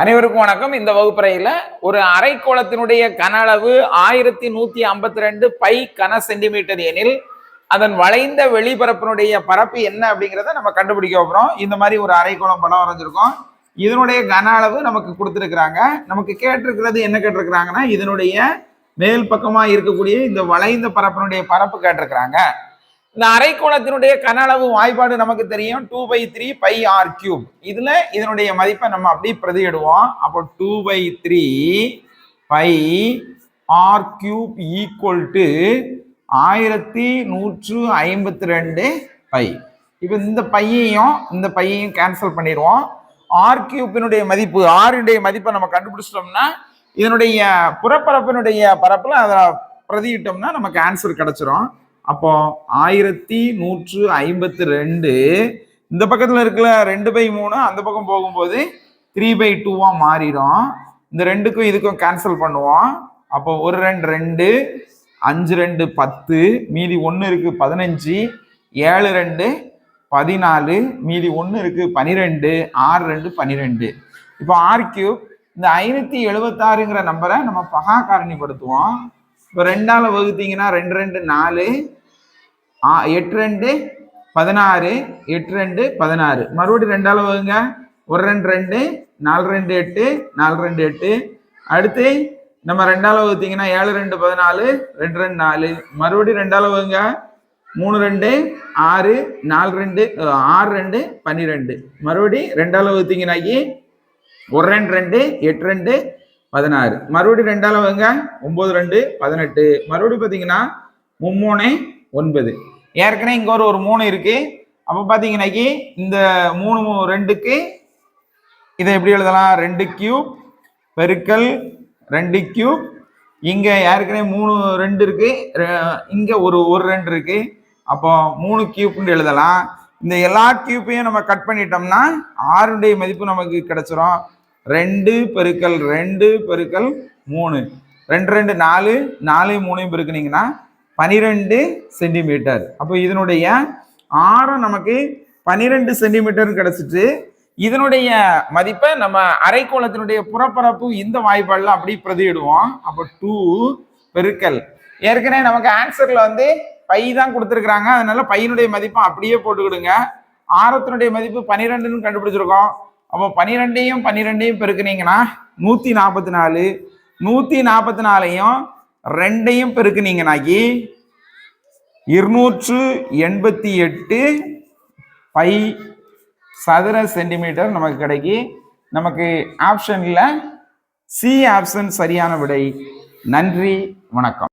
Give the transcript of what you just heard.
அனைவருக்கும் வணக்கம். இந்த வகுப்பறையில ஒரு அரைக்கோளத்தினுடைய கன அளவு ஆயிரத்தி நூத்தி ஐம்பத்தி ரெண்டு பை கன சென்டிமீட்டர் எனில் அதன் வளைந்த வெளிப்பரப்பினுடைய பரப்பு என்ன அப்படிங்கிறத நம்ம கண்டுபிடிக்க போறோம். இந்த மாதிரி ஒரு அரைக்கோளம் படம் வரைஞ்சிருக்கோம். இதனுடைய கன அளவு நமக்கு கொடுத்துருக்குறாங்க. நமக்கு கேட்டிருக்கிறது என்ன கேட்டிருக்கிறாங்கன்னா இதனுடைய மேல் பக்கமாக இருக்கக்கூடிய இந்த வளைந்த பரப்பினுடைய பரப்பு கேட்டிருக்கிறாங்க. இந்த அரைக்கோளத்தினுடைய கன அளவு வாய்ப்பாடு நமக்கு தெரியும். Two by three by R cube இதுல இதனுடைய மதிப்பை நம்ம அப்படியே பிரதியிடுவோம். அப்போ two by three by R cube equal to ஆயிரத்தி நூற்று ஐம்பத்தி ரெண்டு பை இப்போ இந்த பையையும் இந்த பையையும் கேன்சல் பண்ணிடுவோம். ஆர் கியூப்பினுடைய மதிப்பு ஆருடைய மதிப்பை நம்ம கண்டுபிடிச்சிட்டோம்னா இதனுடைய புறப்பரப்பினுடைய பரப்பில் அதை பிரதியிட்டோம்னா நமக்கு ஆன்சர் கிடச்சிரும். அப்போ ஆயிரத்தி நூற்று ஐம்பத்தி ரெண்டு இந்த பக்கத்தில் இருக்கிற ரெண்டு பை மூணு அந்த பக்கம் போகும்போது த்ரீ பை டூவாக மாறிடும். இந்த ரெண்டுக்கும் இதுக்கும் கேன்சல் பண்ணுவோம். அப்போ ஒரு ரெண்டு ரெண்டு அஞ்சு ரெண்டு பத்து மீதி ஒன்று இருக்கு பதினஞ்சு ஏழு ரெண்டு பதினாலு மீதி ஒன்று இருக்கு பனிரெண்டு ஆறு ரெண்டு பனிரெண்டு. இப்போ ஆர் கியூப் இந்த ஐநூற்றி எழுபத்தாறுங்கிற நம்பரை நம்ம பகா காரணிப்படுத்துவோம் இப்போ ரெண்டால் வகுத்தீங்கன்னா ரெண்டு ரெண்டு நாலு எட்டு ரெண்டு பதினாறு எட்டு ரெண்டு பதினாறு. மறுபடியும் ரெண்டால் வகுங்க. ஒரு ரெண்டு ரெண்டு நாலு ரெண்டு எட்டு நாலு ரெண்டு எட்டு. அடுத்து நம்ம ரெண்டால் வகுத்தீங்கன்னா ஏழு ரெண்டு பதினாலு ரெண்டு ரெண்டு நாலு. மறுபடியும் ரெண்டால் வகுங்க. மூணு ரெண்டு ஆறு நாலு ரெண்டு ஆறு ரெண்டு பன்னிரெண்டு. மறுபடி ரெண்டால் வகுத்தீங்கன்னாக்கி ஒரு ரெண்டு ரெண்டு எட்டு ரெண்டு பதினாறு. மறுபடியும் ரெண்டால் வகுங்க. ஒம்பது ரெண்டு பதினெட்டு. மறுபடியும் பார்த்தீங்கன்னா மும்மூணு ஒன்பது. ஏற்கனவே இங்கே ஒரு ஒரு மூணு இருக்கு. அப்போ பார்த்தீங்கன்னாக்கி இந்த மூணு ரெண்டுக்கு இதை எப்படி எழுதலாம்? ரெண்டு கியூப் பெருக்கல் ரெண்டு கியூப் இங்கே ஏற்கனவே மூணு ரெண்டு இருக்கு. இங்கே ஒரு ஒரு ரெண்டு இருக்கு. அப்போ மூணு கியூப்னு எழுதலாம். இந்த எல்லா கியூப்பையும் நம்ம கட் பண்ணிட்டோம்னா ஆறுடைய மதிப்பு நமக்கு கிடைச்சிரும். ரெண்டு பெருக்கல் ரெண்டு பெருக்கல் மூணு. ரெண்டு ரெண்டு நாலு நாலு மூணையும் பெருக்குனீங்கன்னா பனிரெண்டு சென்டிமீட்டர் அப்போ இதனுடைய ஆரம் நமக்கு பனிரெண்டு சென்டிமீட்டர் கிடைச்சிட்டு இதனுடைய மதிப்பை நம்ம அரைக்கோளத்தினுடைய புறப்பரப்பு இந்த வாய்ப்பாடில் அப்படி பிரதியிடுவோம். அப்போ டூ பெருக்கல். ஏற்கனவே நமக்கு ஆன்சர்ல வந்து பை தான் கொடுத்துருக்குறாங்க. அதனால பையனுடைய மதிப்பை அப்படியே போட்டுக்கிடுங்க. ஆரத்தினுடைய மதிப்பு பன்னிரெண்டுன்னு கண்டுபிடிச்சிருக்கோம். அப்போ பன்னிரெண்டையும் பன்னிரெண்டையும் பெருக்குனீங்கன்னா நூற்றி நாற்பத்தி நாலு. நூற்றி நாற்பத்தி நாலையும் ரெண்டையும் பெருக்குனீங்கனாக்கி இருநூற்று எண்பத்தி எட்டு பை சதுர சென்டிமீட்டர் நமக்கு கிடைக்கி நமக்கு ஆப்ஷனில் சி ஆப்ஷன் சரியான விடை. நன்றி வணக்கம்.